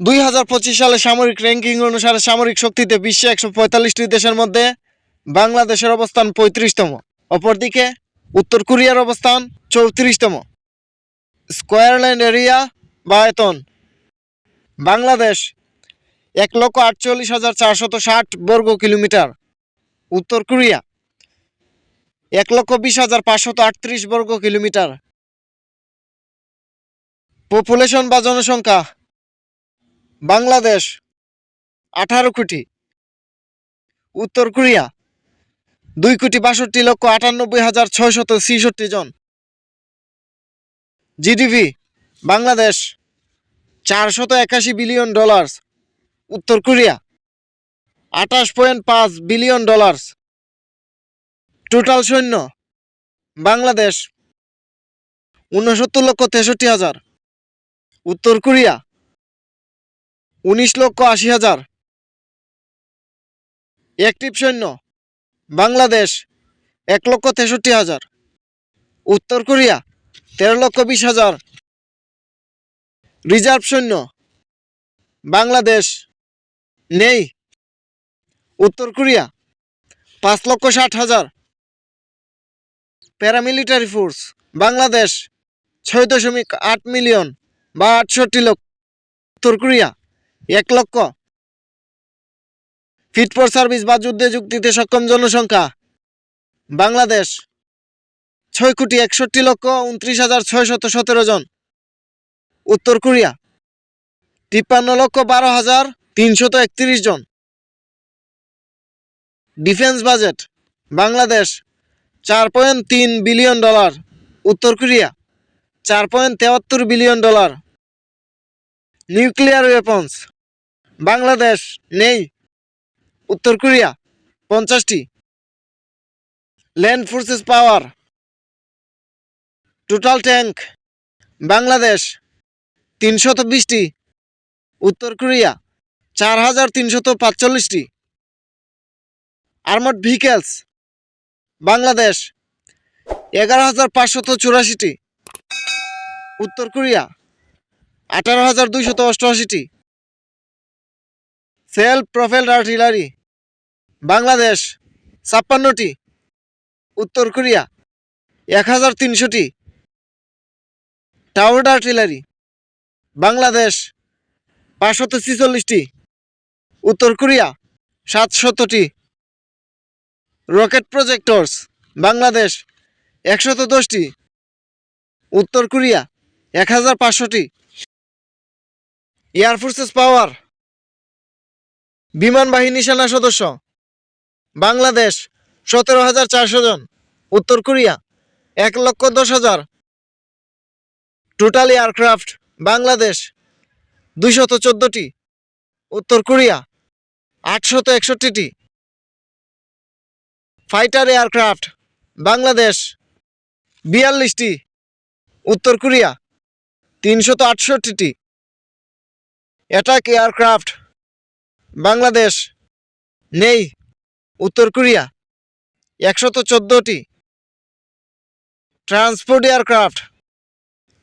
দুই হাজার পঁচিশ সালে সামরিক র্যাঙ্কিং অনুসারে সামরিক শক্তিতে বিশ্বে একশো পঁয়তাল্লিশটি দেশের মধ্যে বাংলাদেশের অবস্থান পঁয়ত্রিশতম। অপরদিকে উত্তর কোরিয়ার অবস্থান চৌত্রিশতম। স্কোয়ারল্যান্ড এরিয়া বা আয়তন বাংলাদেশ এক লক্ষ আটচল্লিশ হাজার চারশত ষাট বর্গ কিলোমিটার উত্তর কোরিয়া এক লক্ষ বিশ হাজার পাঁচশত আটত্রিশ বর্গ কিলোমিটার পপুলেশন বা জনসংখ্যা বাংলাদেশ, আঠারো কোটি। উত্তর কোরিয়া, দুই কোটি বাষট্টি লক্ষ আটানব্বই হাজার ছয়শত ছিষট্টি জন। জিডিপি, বাংলাদেশ, চারশত একাশি বিলিয়ন ডলার্স উত্তর কোরিয়া, আঠাশ পয়েন্ট পাঁচ বিলিয়ন ডলার্স টোটাল সৈন্য, বাংলাদেশ ঊনসত্তর লক্ষ তেষট্টি হাজার। উত্তর কোরিয়া উনিশ লক্ষ আশি হাজার। অ্যাক্টিভ সৈন্য, বাংলাদেশ, এক লক্ষ তেষট্টি হাজার। উত্তর কোরিয়া, তেরো লক্ষ বিশ হাজার। রিজার্ভ সৈন্য, বাংলাদেশ, নেই। উত্তর কোরিয়া, পাঁচ লক্ষ ষাট হাজার। প্যারামিলিটারি ফোর্স, বাংলাদেশ, ছয় দশমিক আট মিলিয়ন বা আটষট্টি লক্ষ। উত্তর কোরিয়া এক লক্ষ। ফিট ফর সার্ভিস বা যুদ্ধে যুক্তিতে সক্ষম জনসংখ্যা। বাংলাদেশ, ছয় কোটি একষট্টি লক্ষ উনত্রিশ হাজার ছয়শত সতেরো জন। উত্তর কোরিয়া, তিপ্পান্ন লক্ষ বারো হাজার তিনশত একত্রিশ জন। ডিফেন্স বাজেট বাংলাদেশ, চার পয়েন্ট তিন বিলিয়ন ডলার। উত্তর কোরিয়া, চার পয়েন্ট তেয়াত্তর billion dollar. Nuclear weapons Bangladesh নেই। উত্তর কোরিয়া, পঞ্চাশটি। Land forces power, total tank Bangladesh তিনশত বিশটি। উত্তর কোরিয়া চার হাজার তিনশত পাঁচচল্লিশটি। আর্মড ভেহিকেলস, বাংলাদেশ এগারো হাজার পাঁচশত চুরাশিটি। উত্তর কোরিয়া, আঠারো হাজার দুইশত অষ্টআশিটি। সেলফ প্রোফাইল আর্টিলারি বাংলাদেশ, ছাপ্পান্নটি। উত্তর কোরিয়া, এক হাজার তিনশোটি। টাওয়ার আর্টিলারি বাংলাদেশ, পাঁচশত ছিচল্লিশটি। উত্তর কোরিয়া, সাতশতটি। রকেট প্রজেক্টরস, বাংলাদেশ, একশত দশটি। উত্তর কোরিয়া, এক হাজার পাঁচশোটি। এয়ারফোর্সেস পাওয়ার বিমান বাহিনী সেনা সদস্য। বাংলাদেশ, সতেরো হাজার চারশো জন। উত্তর কোরিয়া, এক লক্ষ দশ হাজার। টোটাল এয়ারক্রাফট বাংলাদেশ, দুইশত চোদ্দটি। উত্তর কোরিয়া, আটশত একষট্টিটি। ফাইটার এয়ারক্রাফট বাংলাদেশ, বিয়াল্লিশটি। উত্তর কোরিয়া, তিনশত আটষট্টিটি। অ্যাটাক এয়ারক্রাফট বাংলাদেশ, নেই, উত্তর কোরিয়া, একশত চোদ্দোটি। ট্রান্সপোর্ট এয়ারক্রাফট,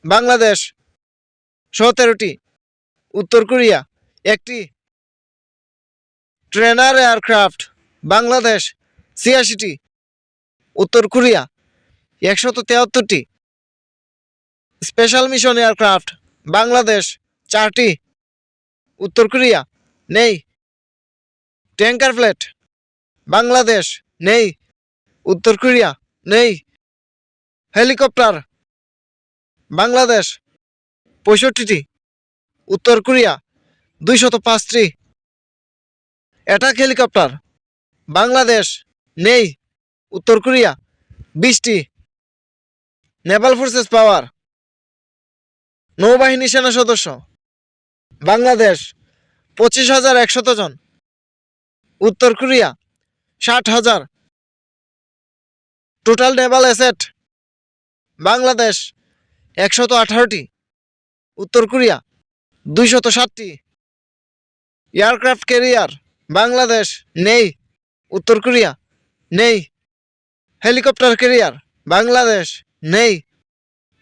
বাংলাদেশ, সতেরোটি। উত্তর কোরিয়া, একটি। ট্রেনার এয়ারক্রাফট, বাংলাদেশ, ছিয়াশিটি। উত্তর কোরিয়া, একশত তেহাত্তরটি স্পেশাল মিশন এয়ারক্রাফট, বাংলাদেশ, চারটি। উত্তর কোরিয়া, নেই ট্যাঙ্কার ফ্লেট বাংলাদেশ, নেই। উত্তর কোরিয়া, নেই। হেলিকপ্টার। বাংলাদেশ, পঁয়ষট্টিটি। উত্তর কোরিয়া, দুইশত পাঁচটি। Attack helicopter. বাংলাদেশ, নেই। উত্তর কোরিয়া, বিশটি। Naval forces power. নৌবাহিনী সেনা সদস্য। বাংলাদেশ, পঁচিশ হাজার একশত জন। উত্তর কোরিয়া, ষাট হাজার। টোটাল নেভাল অ্যাসেট বাংলাদেশ, একশত আঠারোটি। উত্তর কোরিয়া, দুইশত ষাটটি। এয়ারক্রাফট ক্যারিয়ার বাংলাদেশ, নেই। উত্তর কোরিয়া, নেই। হেলিকপ্টার ক্যারিয়ার বাংলাদেশ, নেই।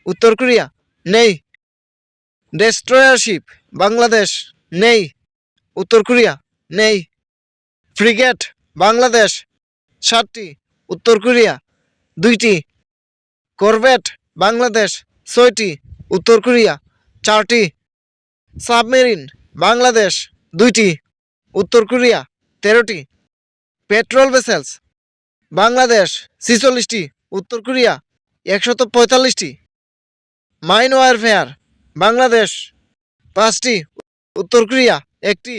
উত্তর কোরিয়া, নেই। ডেস্ট্রয়ার শিপ বাংলাদেশ, নেই। উত্তর কোরিয়া, নেই। ফ্রিগেট, বাংলাদেশ, সাতটি, উত্তর কোরিয়া, দুইটি, করভেট, বাংলাদেশ, ছয়টি, উত্তর কোরিয়া, চারটি, সাবমেরিন, বাংলাদেশ, দুইটি, উত্তর কোরিয়া, তেরোটি, পেট্রোল ভেসেলস, বাংলাদেশ, ছিচল্লিশটি, উত্তর কোরিয়া, একশত পঁয়তাল্লিশটি, মাইন ওয়ারফেয়ার, বাংলাদেশ, পাঁচটি, উত্তর কোরিয়া, একটি